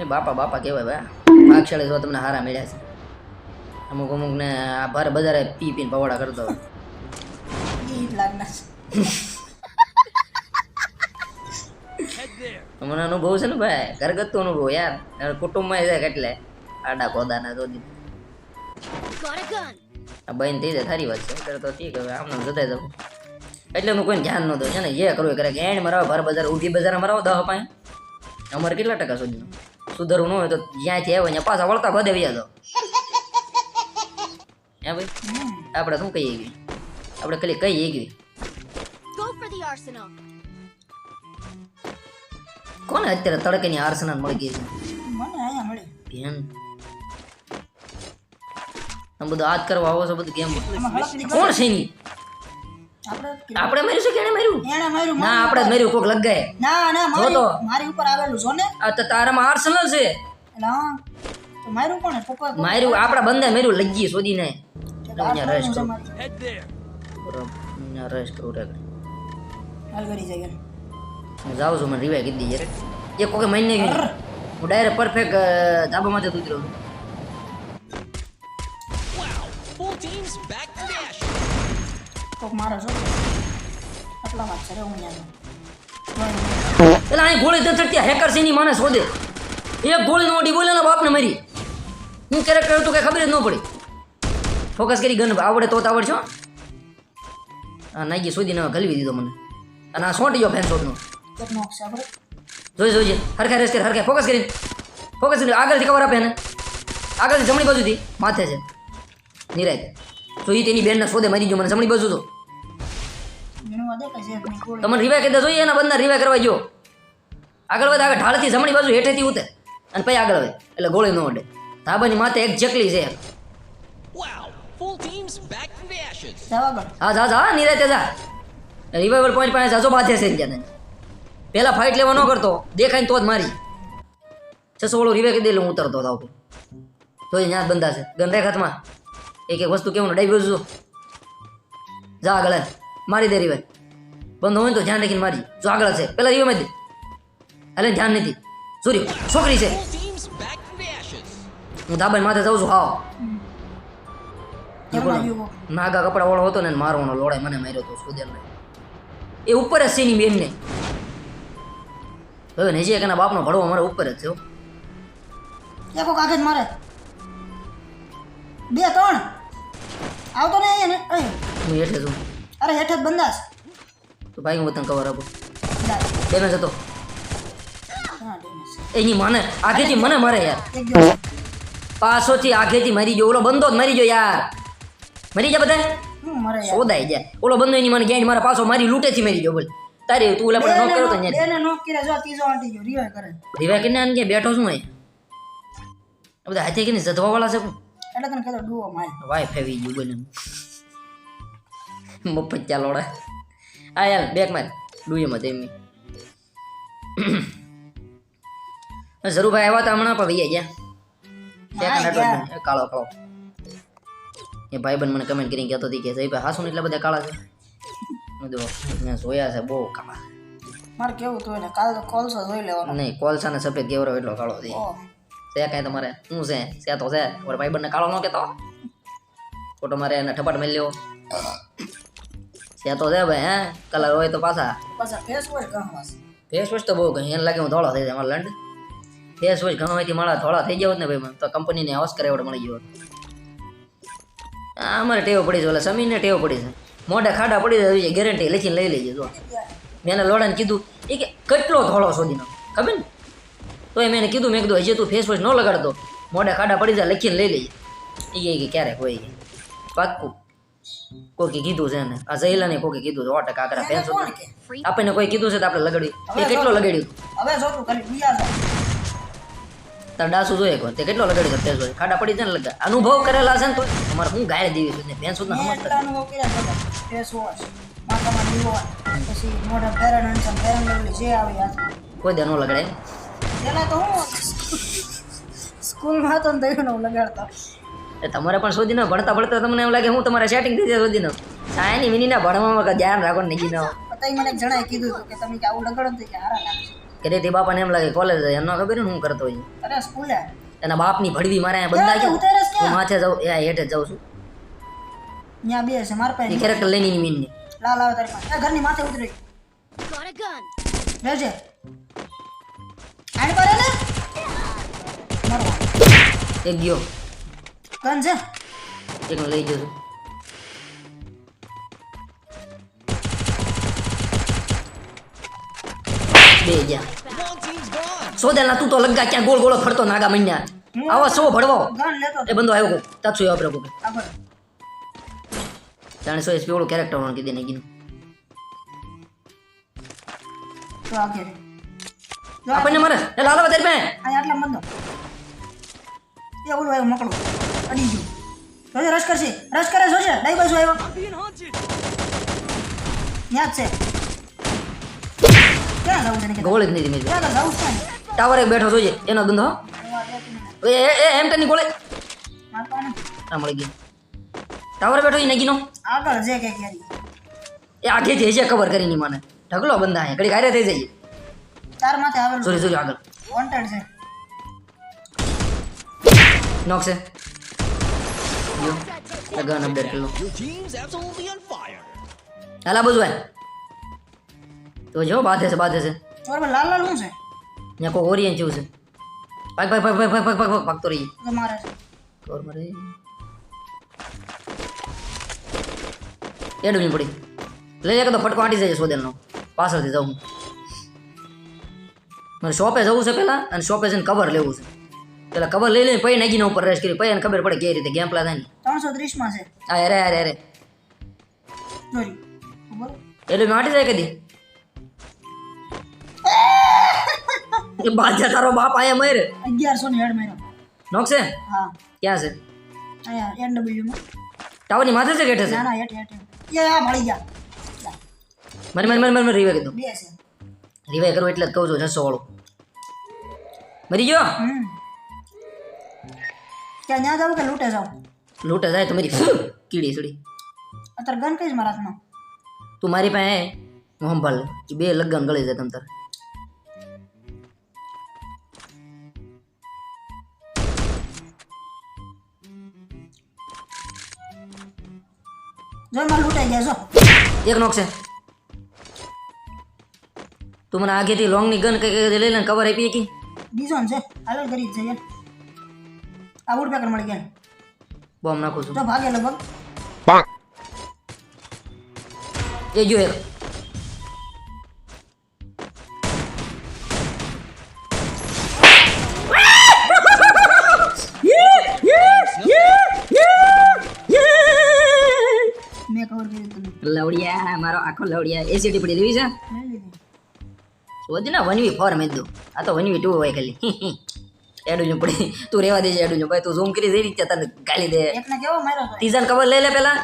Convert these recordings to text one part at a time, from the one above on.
એ બાપા બાપા કહેવાય ભાઈ. ભાગશાળી જો તમને હારા મળ્યા છે. અમુક અમુક ને આ ભારે બજારે પી પીને પવાડા કરતો મને અનુભવ છે ને ભાઈ ઘરગથ્થુ અનુભવ યાર. કુટુંબમાં જાય એટલે આડા ખોદાના gun. આ બહેન થઈ જાય સારી વાત છે. અત્યારે તો ઠીક હવે આમને જતા જવું એટલે હું કોઈને ધ્યાન ન દઉં છે ને જે કરવું કરે. કે એણ મરાવો ભાર બજાર ઊભી બજાર મરાવો દહ પાસે અમારે કેટલા ટકા સુધીનું? સુધારવું ન હોય તો જ્યાંથી આવ્યો ત્યાં પાછા વળતા બધે વ્યા તો હે ભાઈ? આપણે શું કહીએ ગઈ આપણે ખાલી કહીએ the arsenal. કોને અત્યારે તડકેની આર્સના મળી ગઈ છે? મને અહીંયા મળી. બેન તમે બધું હાથ કરવા આવો છો બધું ગેમ કોણ છે એની? આપણે માર્યું છે કે એને માર્યું? એને માર્યું ના આપણે જ માર્યું કોક લગાય. ના ના. મારી મારી ઉપર આવેલું છો ને આ તો તારામાં આર્સનલ છે. ના તો માર્યું કોણે? પપ્પા માર્યું આપણા બંદે માર્યું લગી શોધીને. ને અહીંયા રસ કરું. અહીંયા રસ કરું રે કરી જાય હું જાઉં છું મને રિવાય કીધી યાર એ કોકે મહિને ગયું હું ડાયરેક્ટ પરફેક્ટ ધાબામાંથી જ ઉતર્યો. છું. Full teams back. કોક મારો છો આટલા વાત છે રે હું અહીંયા પેલા અહીં ગોળી દચડતી હેકર સિંહની માને શોધે એક ગોળી નોટી બોલે ને બાપને મરી. હું કેરેક્ટર હતું કઈ ખબર જ ન પડી. ફોકસ કરી ગન આવડે તો જ આવડશો હા. નાગી શોધીને ગલવી દીધો મને. અને આ સોંટી ગયો ફેન છે આપણે જોઈ જોઈજે હરખા રેસ કરે હરખે. ફોકસ કરી ફોકસ કરી આગળથી કવર આપે એને. આગળથી જમણી બાજુથી. માથે છે. નિરાય તો એ તેની બેનના શોધે મરી ગયો મને. જમણી બાજુ તો તમને રિવાય કરી જોઈએ એના બંને રિવાય કરવા જો. આગળ વધે આગળ ઢાળથી જમણી બાજુ હેઠેથી ઉતરે. અને પછી આગળ વધે એટલે ગોળી ન ઉડે ધાબાની માથે એક જકલી છે. હા જા જા નિરાતે જા. રિવાઈવલ પોઈન્ટ પાસે જાજો બાધે છે ત્યાં પહેલાં ફાઇટ લેવા ન કરતો દેખાય ને તો જ મારી. છસો વાળો રિવે કરી દે એટલે હું ઉતરતો થાવ તો એ ત્યાં જ બંધા છે. ગન રેખ હાથમાં. એક એક વસ્તુ કેવું ડાઈ બાજુ જો. જા આગળ. મારી દે રિવાઈ બંધ હોય તો ધ્યાન રાખીને મારી. જો આગળ છે પેલા રિવાઈ દે હાલે ધ્યાન નથી. સૂર્ય છોકરી છે. હું ધાબાની માથે જાઉં છું. હાવ. નાગા કપડા વાળો હતો ને મારવાનો લોડાઈ મને માર્યો હતો સુદેલને. એ ઉપર જ છે એની બેનને. હવે ને એના બાપનો ભડવો મારે ઉપર જ છે એકો કાગજ મારે. બે ત્રણ. આવતો ને અહીંયા ને. હું એટલે છું. અરે હેઠ જ બંધાશ. તો ભાઈ હું તને કવર આપું. ડેમેજ હતો. એની મને આગેથી મને મારે યાર. પાછોથી આગેથી મરી ગયો. ઓલો બંધો જ મરી ગયો યાર. મરી જા બધા સોદાઈ જાય ઓલો બંધો એની મને ગેંડ મારા પાછો મારી લૂંટેથી મરી ગયો બોલ. તારે તું ઓલા પણ નોક કર્યો તો બેને એને નોક કર્યા. જો ત્રીજો આંટી ગયો. રિવાય કરે. રીવા કે આને કે બેઠો છું અહીં બધા હાથે કે જધવા વાળા છે એટલે તને કહેતો ડુઓ માય વાય ફેવી ગયું બોલે મફત ચાલ ઓડે આ યાર બેક માર. ડુયમાં તેમી ઝરુભાઈ આવ્યા હતા હમણાં પણ વૈયા ગયા. કાળો કાળો. એ ભાઈબંધ મને કમેન્ટ કરીને કહેતો હતી કે જયભાઈ હાસુ એટલા બધા કાળા છે? મેં જોયા છે બહુ કાળા. મારે કેવું તો એને? કાલ કોલસો જોઈ લેવાનો. નહીં કોલસા ને સફેદ કેવરો એટલો કાળો છે. છે કાંઈ તમારે? શું છે? છે તો છે. ઓર ભાઈબંધને કાળો ન કહેતો? ફોટો મારે એને ઠપાટ મેલ્યો. છે તો છે ભાઈ હે? કલર હોય તો પાછા. પાછા ફેસ હોય ગણવાસ ફેસ વોશ તો બહુ ઘણી એને લાગે હું ધોળો થઈ જાય મારા લંડ. ફેસ વોશ ઘણો હોય મારા ધોળા થઈ ગયા હોત ને ભાઈ મને તો કંપનીને ઓસ્કર એવોર્ડ મળી ગયો આ અમારે ટેવ પડી છે ઓલા સમીરને ટેવ પડી છે. મોઢે ખાડા પડી જાય ગેરંટી લખીને લઈ લઈ જો. મેં એને લોડાને કીધું એ કે કેટલો ધોળો શોધીનો ખબર ને? તો એ મેં એને કીધું મેં કીધું હજી તું ફેસ વોશ ન લગાડતો. મોઢે ખાડા પડી જાય લખીને લઈ લઈએ એ કે ક્યારેક હોય પાક્કું. કોકે કીધું છે ને આ જઈલાને કોકે કીધું છે સો ટકા આગળ ફેસ આપણને કોઈ કીધું છે તો આપણે લગાડ્યું એ કેટલો લગાડ્યું? હવે જો તું ખાલી બિયાર જા. તાર ડાસુ જોઈએ કો તે કેટલો લગાડ્યું તે જોઈએ ખાડા પડી જાય ને લગા. અનુભવ કરેલા છે ને તો અમારે હું ગાય દેવી છું ને ફેન સુધા મેં સમજતા અનુભવ કર્યા બધા. ફેસ વોશ માથામાં લીવો પછી મોઢા પેરણ હંસન પેરણ લેવલી જે આવી આ. કોઈ દેનો લગાડે. એના તો હું સ્કૂલમાં ને તો એવું લગાડતા. એ તમારે પણ શોધી ના ભણતા ભણતા તમને એમ લાગે હું તમારે સેટિંગ થઈ જાય શોધી ના સાયની મિનીના ભણવામાં ધ્યાન રાખો ને નહીં ના પતાઈ મને જણાય કીધું હતું કે તમે કે આવું ડગડો ને તો કે હારા લાગશે ઘરેથી બાપાને એમ લાગે કોલેજ જાય એમ ખબર હું કરતો હોય. અરે સ્કૂલે એના બાપની ભડવી મારે અહીંયા બંધા ક્યાં? હું માથે જાઉં એ હેઠે જાઉં છું. ત્યાં બે છે મારા પાસે કેરેક્ટર લઈને ની મીનની. લાલ આવે તારી પાસે. ઘરની માથે ઉતરી. રેજે. આને પર ને? મારો એક ગયો. ગન છે એક લઈ જઉં બે ગયા સોદેલા તું તો લગા ક્યાં ગોળ ગોળો ફરતો નાગા મહિના આવા સો ભરવો એ બંદો આવ્યો તાછું આવ્યો પ્રભુ જાણે સો એસપી ઓળો કેરેક્ટર ઓળો કીધી નહીં કીધું આપણને મારે લાલા વધારે મેં આટલા મંદો એ ઓલો આવ્યો મોકલો અડી ગયો. જોજે રશ કરશે. રશ કરે જોજે. ડાઈ બાજુ આવ્યો જ છે. ક્યાં જવું છે ને કે ગોળ જ નહીં ધીમે ક્યાં જવું છે? ને બેઠો જોઈએ એનો ધંધો? એ એ એ એમ ટની ગોળે. મારે તો આને આ મળી ગઈ. ટાવર બેઠો ઈ નગીનો? આગળ જે કે ક્યારે એ આગેથી હશે કવર કરીને મને. ઢગલો બંધા ઘડી હારે થઈ જાય ચાર માથે આવેલું સોરી સોરી આગળ. વોન્ટેડ છે. નોક છે. ગન અપડેટ કરી લો Your team's absolutely on fire. હાલા બધું ભાઈ તો જો બાધે છે બાધે છે બરાબર લાલ લાલ શું છે? ત્યાં કોઈ ઓરિયન જેવું છે. ભાગ ભાગ ભાગ ભાગ ભાગ ભાગ ભાગ ભાગ ભાગતો રહી મારે. ચોર મરે એડવી પડી. લઈ જાય તો ફટકો આટી જાય સોદેલનો. પાછળથી જાઉં મારે શોપે જવું છે પહેલાં અને શોપે જઈને કવર લેવું છે. પેલા કવર લઈ લઈને પછી નાગીને ઉપર રેસ કરી પછી એને ખબર પડે કેવી રીતે ગેમ પ્લા થાય ને. ત્રણસો ત્રીસમાં છે. અરે અરે અરે. ખબર? એટલે કદી? બાજા તારો બાપ આયા મરે અગિયારસો ની હેડ માર્યો. નોક છે? હા. ક્યાં છે? અહીંયા એન ડબલ્યુમાં ટાવરની માથે છે કેઠે છે? ના ના હેઠ હેઠ. એ મળી ગયા. લા, મને મર મને મને રીવે કીધું બે છે. રીવે કરવું એટલે જ કહું છું વાળું. મરી ગયો? હમ. ત્યાં જાવ કે લૂટે જાવ લૂંટે જાય તો મારી કીડી સડી. અત્યારે ગન કઈ જ મારા હાથમાં? તું મારી પાસે હું સંભાળ લે. બે લગ્ન ગળી જાય તમ તાર. જો એમાં લૂંટાઈ ગયા જો. એક નોક છે. તું મને આગેથી લોંગની ગન કઈ કઈ લઈ લઈને કવર આપી કી બીજો છે. હાલો કરી જ જઈએ આ વુડ પેકર મળી ગયા. બોમ્બ નાખું છું. જો ભાગે લગભગ. એ જો એક. મેં કવર કરી તમે લવડિયા મારો આખો લવડિયા. એસીટી પડી લેવી છે? ના શોધ ને વનવી ફોર મેં આ તો વનવી ટુ હોય ખાલી. એડું જો પડી. તું રેવા દેજે એડું જો. ભાઈ તું ઝૂમ કરી જઈ રીતે તને ગાલી દે. એકને કેવો માર્યો તો ટીઝન કવર લઈ લે પેલા.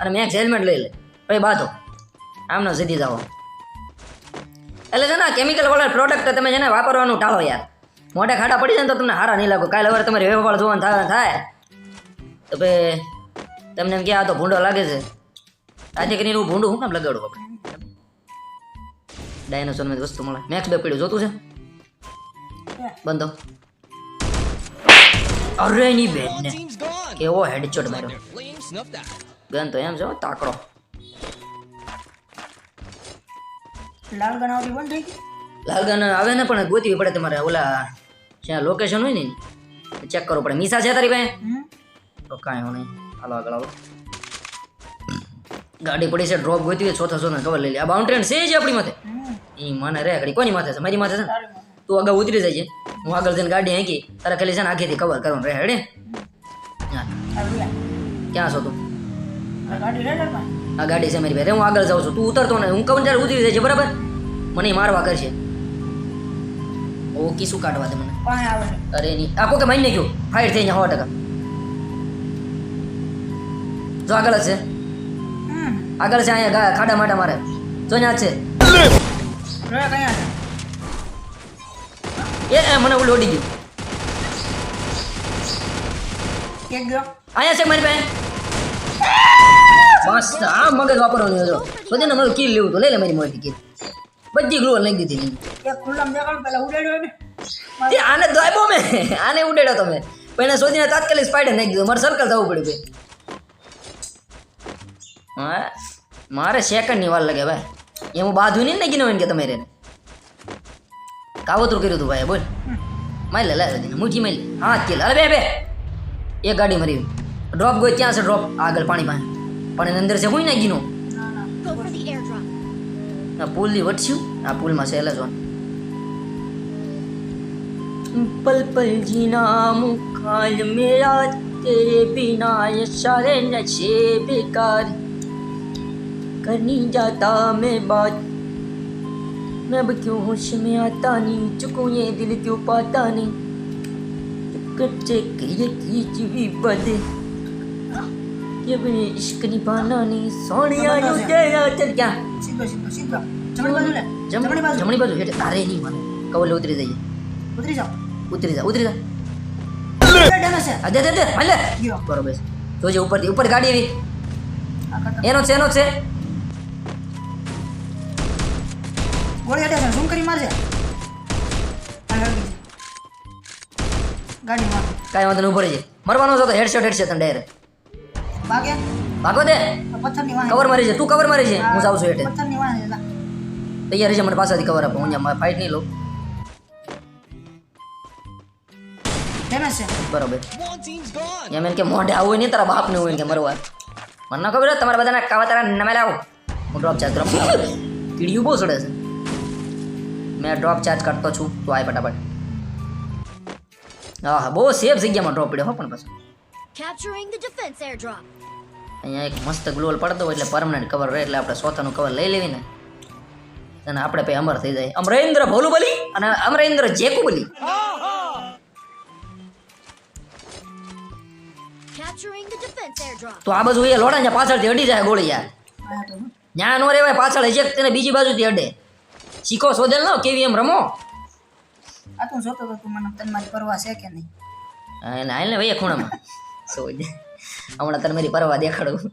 અને મેક્સ હેલ્મેટ લઈ લે. ભાઈ બાધો. આમ આમનો સીધી જાઓ. એટલે છે ને કેમિકલ વાળા પ્રોડક્ટ તમે છે ને વાપરવાનું ટાળો યાર. મોઢે ખાડા પડી જાય ને તો તમને હારા નહીં લાગો. કાલે હવે તમારે વેવાળ જોવાનું થાય થાય. તો ભાઈ તમને એમ કે આ તો ભૂંડો લાગે છે. આજે કરીને એવું ભૂંડું હું કામ લગાડું આપણે ડાયનોસોર વસ્તુ મળે. મેક્સ બે પીડ્યું જોતું છે. બંધો અરે ની બેન ને કેવો હેડશોટ માર્યો. ગન તો એમ છે તાકડો. લાલ ગન આવડી બંધ થઈ ગઈ? લાલગન આવે ને પણ ગોતવી પડે તમારે ઓલા જ્યાં લોકેશન હોય ને ચેક કરવું પડે. મીસા છે તારી પાસે? તો કાંઈ હું નહીં. હાલો આગળ આવો. ગાડી પડી છે ડ્રોપ ગોતવી હોય, ચોથા ચોથા કવર લઈ લે. આ બાઉન્ડ્રી છે જ આપણી માથે? એ મને રે ઘડી કોની માથે છે? મારી માથે છે ને. તું આગળ ઉતરી જાય હું આગળ જઈને ગાડી હાંકી તારે ખાલી છે ને આખી કવર કરવાનું રહે હેડે. ક્યાં છો તું? આ ગાડી છે મારી ભાઈ હું આગળ જાઉં છું. તું ઉતરતો ને હું કહું ત્યારે ઉતરી છે બરાબર? મને મારવા કરશે. ઓકે શું કાઢવા દે મને? અરે નહીં આ કોકે મારી નાખ્યું? ફાઈટ થઈ સો ટકા. જો આગળ જ છે. આગળ છે અહીંયા ખાડા માટા મારે. જો ત્યાં છે? એ મને ઓલું ઓડી ગયું. અહીંયા છે મારી પાસે. બસ આ મગજ વાપરવાનું હતો. સોચે ને મારું કીલ લેવું તો લઈ લે મારી મોટી કીલ. બધી ગ્લો નાખી દીધી એ ખુલ્લામાં દેખાડો પેલા ઉડાડ્યો ને તે આને દોયબો મેં. આને ઉડેડો તમે પણ એને શોધીને તાત્કાલિક સ્પાઈડર નાખી દીધો. મારે સર્કલ થવું પડ્યું ભાઈ. હા? મારે સેકન્ડની વાર લાગે ભાઈ. એ હું બાધું નહીં નાખીને હોય કે તમે એને. કાવતરું કર્યું હતું ભાઈ બોલ મારી લે લાવી દીને મુઠ્ઠી મારી લે. હા કે અરે બે બે એક ગાડી મરી ડ્રોપ ગયો ત્યાં છે ડ્રોપ આગળ પાણી પાસે પણ એની અંદર છે હું નાખી નો ના ના Go for the airdrop. આ પુલની વટસ્યું આ પુલમાં છે એટલે જો पल पल जीना मुखाल मेरा तेरे बिना ये सारे नशे बेकार करनी जाता मैं बात मैं अब क्यों होश में आता नहीं चुकूं ये दिल क्यों पाता नहीं कच्चे के ये खींच भी बदे ये अपने इश्क निभाना नहीं सोनिया यू तेरा चल क्या સીધો સીધો સીધો જમણી બાજુ લે જમ- જમણી બાજુ જમણી બાજુ એટલે તારે નહીં મને કવલે ઉતરી જઈએ ઉતરી જાઓ ઉતરી જા ઉતરી જા ડેમેજ છે આ દે દે દે હાલે ગયો બરોબર જોજે ઉપર ઉપર ગાડી આવી આ ખતમ એનો જ છે એનો જ છે ગોળી છે ઝૂમ કરી મારજે? ગાડી માર. કાંઈ વાંધો નહીં ઉપર છે મરવાનો છો તો હેડશોટ હેડશે તને ડાયરેક્ટ ભાગે? ભાગો દે પથ્થરની વાહે કવર મારી છે. તું કવર મારી છે? હું જાઉં છું હેઠે. પથ્થરની વાહે તૈયાર છે મને પાછળથી કવર આપો. હું અહીંયા ફાઇટ નહીં લઉં. બરોબર. એમ એમ કે મોઢે આવું હોય નહીં તારા બાપને હોય ને કે મરવા. મને ખબર તમારા બધાના કાવા તારા નમેલા આવો હું ડ્રોપ ચાર્જ ડ્રોપ કીડિયું બહુ સડે છે. મેં ડ્રોપ ચાર્જ કરતો છું તો આય ફટાફટ. હા હા બહુ સેફ જગ્યામાં ડ્રોપ પડ્યો હો પણ airdrop. અહીંયા એક મસ્ત ગ્લોલ પડતો હોય એટલે પરમનન્ટ કવર રહે એટલે આપણે સોતાનું કવર લઈ લેવી ને. અને આપણે પછી અમર થઈ જાય. અમરેન્દ્ર ભોલુબલી અને અમરેન્દ્ર જેકુબલી. તો આ બાજુ એ લોડા પાછળથી અડી જાય ગોળી યાર. ત્યાં નો રેવાય પાછળ હજે તેને બીજી બાજુથી અડે શીખો સોદેલ નો કેવી એમ રમો? આ તું જોતો તો તું મને તને મારી પરવા છે કે નહીં? હા, હાલ ને ભાઈ ખૂણામાં. સોજ હમણાં તને મારી પરવા દેખાડું.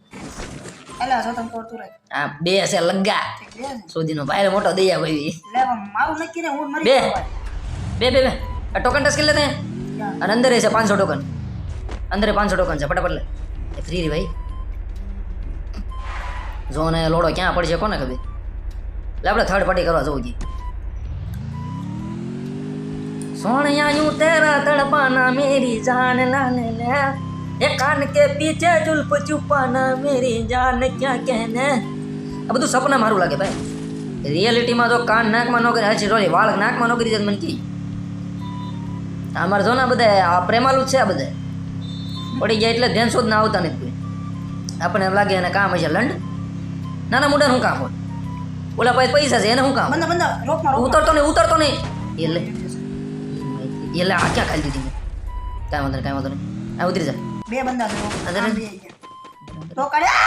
એલા જો જોતો કહું રહે આ બે છે લગ્ગા. બે ભાઈ મોટો દયા ભાઈ. લે મારું નક્કી ને હું મરી બે. બે બે બે. આ ટોકન ટસ કરી લેતે અને અંદર છે પાંચસો ટોકન અંદર પાંચસો ટોકન છે ફટાફટ લે. ફ્રી રી ભાઈ. જો ને લોડો ક્યાં પડશે કોને ખબર? એટલે આપણે થર્ડ પાર્ટી કરવા જવું જી સોણિયા यूं तेरा तड़पाना मेरी जान लाने ले ये कान के पीछे जुल्फ छुपाना मेरी जान क्या कहने આ બધું સપના મારું લાગે ભાઈ રિયાલિટીમાં તો કાન નાકમાં નો કરી હજી રોલી વાળ નાકમાં નો કરી જાય તો મને કી અમારે જો ને આ બધા આ પ્રેમાલું જ છે આ બધા પડી ગયા એટલે ધ્યાન શોધ ના આવતા નથી કોઈ આપણને એમ લાગે એને કામ હશે લંડ નાના મોટા શું કામ હોય ઓલા પાસે પૈસા છે એને શું કામ બંધા બંધા રોકમાં રોકમાં ઉતરતો નહીં ઉતરતો નહીં એટલે એટલે આ ક્યાં ખાલી દીધી મેં કાંઈ વાંધો નહીં કાંઈ વાંધો નહીં આ ઉતરી જા બે બંદા છે રોકમાં. અંદર આમ બે ગયા. તો કાઢે આ!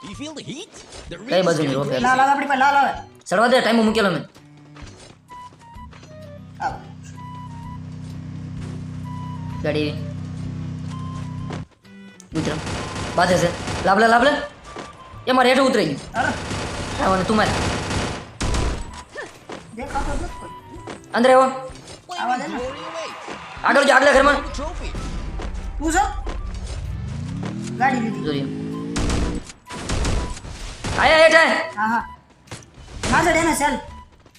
Do you feel the heat? The કઈ real બાજુની રોપ લાલ આવે આપણી પાસે લાલ આવે ચડવા દે ટાઈમ મૂકેલો મેં આવો. ગાડી ઉતર બાધે છે લાભ લે લાભ લે એ મારે હેઠું ઉતરી ગયું. આવવાનું તું મારે. જ. અંદર આવો. આવા દે ને. glory away. આગળ જો આગલા ઘરમાં. તું છો ગાડી લીધી. જોઈએ આયા હેઠ. હા હા. માથે ડેમેજ ચાલ.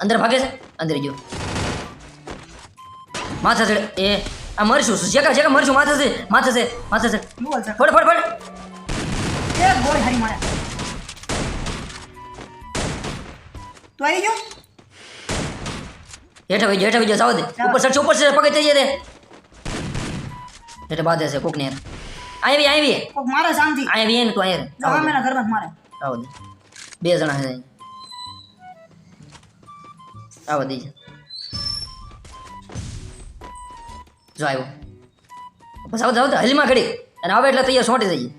અંદર ભાગે છે? અંદર ગયો માથા ચડે. એ આ મરશું જેકા શેકા મરશું? માથે છે માથે છે માથે છે. ફટ ફટ ફટ. એક ગોળી હારી મારે તું આવી ગયો? હેઠા ભાઈ હેઠા ભાઈ જાવ દે. ઉપર સર ઉપર છે પગે થઈ દે હેઠે બાદ છે કોક ને આવી આવી. કોક મારે શાંતિ આવી ને તું અહીંયા. જો મેના ઘરમાં મારે. આવો દે. બે જણા છે. આવો દે. જો આવ્યો. બસ આવો આવો હલીમાં ઘડી. અને આવે એટલે તૈયાર છોટી જઈએ.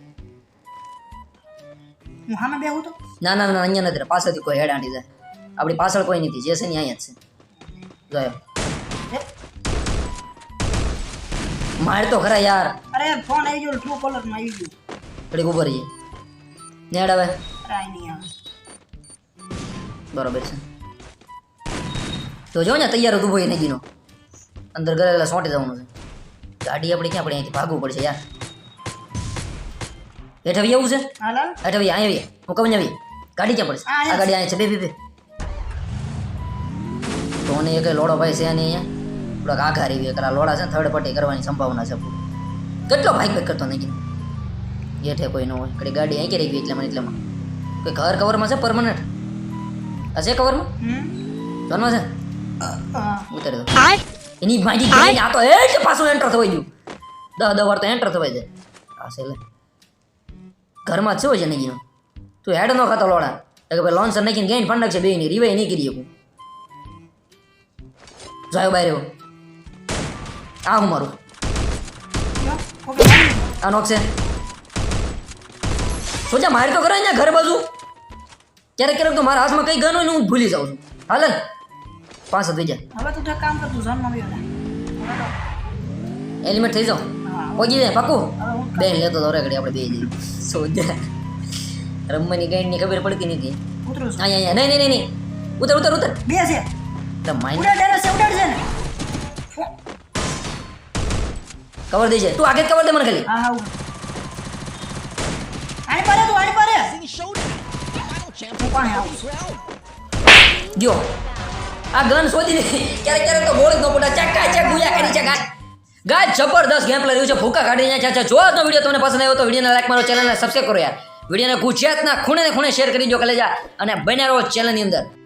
હું સામે બેહું તો? ના ના ના અહીંયા નથી પાછળથી કોઈ હેડ આંટી જાય. આપણી પાછળ કોઈ નથી જે છે ને અહીંયા જ છે. ગયો માર તો ખરા યાર. અરે ફોન આવી ગયો ટ્રુ કોલરમાં આવી ગયો. ઘડીક ઊભો રહીએ. નેડ હવે. બરોબર છે. તો જો ને તૈયાર હતું ભાઈ નજીનો અંદર ગરેલા સોંટે જવાનું છે. ગાડી આપણે ક્યાં આપણે અહીંથી ભાગવું પડશે યાર. હેઠવી આવું છે? હેઠવી અહીંયા આવી હું કવન આવી ગાડી ક્યાં પડશે? આ ગાડી અહીં છે. બે બે બે. તો એ કંઈ લોડો ભાઈ છે નહીં અહીંયા? થોડાક આઘા રહી કરા લોડા છે ને થર્ડ પાર્ટી કરવાની સંભાવના છે કેટલો ભાઈ ભાઈ કરતો નહીં હેઠે કોઈ ન હોય. કડી ગાડી અહીં રહી ગઈ એટલામાં એટલામાં. કોઈ ઘર કવરમાં છે પરમનન્ટ? આ છે કવરમાં? હમ. જોનમાં છે? ઉતારી દો. એની ભાજી ગઈ આ તો એ જ પાછું એન્ટર થવાઈ ગયું. દસ દસ વાર તો એન્ટર થવાઈ જાય. આ છે લે. ઘરમાં જ છે હોય છે નહીં તું હેડ ન ખાતો લોડા. કે ભાઈ લોન્સર નાખીને ગઈને ફંડક છે બે ની રીવાય નહીં કરી શકું. જાયો બહાર રહ્યો આ હું મારું આ નોક છે સોચા મારી તો કરે ને ઘર બાજુ ક્યારેક ક્યારેક તો મારા હાથમાં કઈ ગન હોય ને હું ભૂલી જાઉં છું હાલ પાંચ થઈ જાય હવે તું કામ કર તું ઝોનમાં આવ્યો ને હવે તો એલિમેન્ટ થઈ જાઓ પહોંચી જાય પાકું બે બેન લેતો તો ઘડી આપણે બે જઈએ સોજા રમવાની ગાઈડની ખબર પડતી નથી ઉતરું અહીંયા અહીંયા નહીં નહીં નહીં નહીં ઉતર ઉતર ઉતર બે છે તો માઇન્ડ ઉડાડ છે ઉડાડ છે ને. કવર જાય તું આગે કવર દે મને ખાલી. હા તું આની પારે. આવું. આ ગન શોધી ને ક્યારેક ક્યારેક તો બોલ જ ન પડે. ચક્કા ચક ગુયા કરી છે ગાય. ગાય જબરદસ્ત ગેમ પ્લે રહ્યું છે. ફૂકા કાઢી છે. જો આજનો વીડિયો તમને પસંદ આવ્યો તો વિડીયોને લાઈક મારો ચેનલને સબસ્ક્રાઈબ કરો યાર. વિડીયોને ગુજરાતના ખૂણે ને ખૂણે શેર કરી દો કલેજા અને બન્યા રહો ચેનલની અંદર.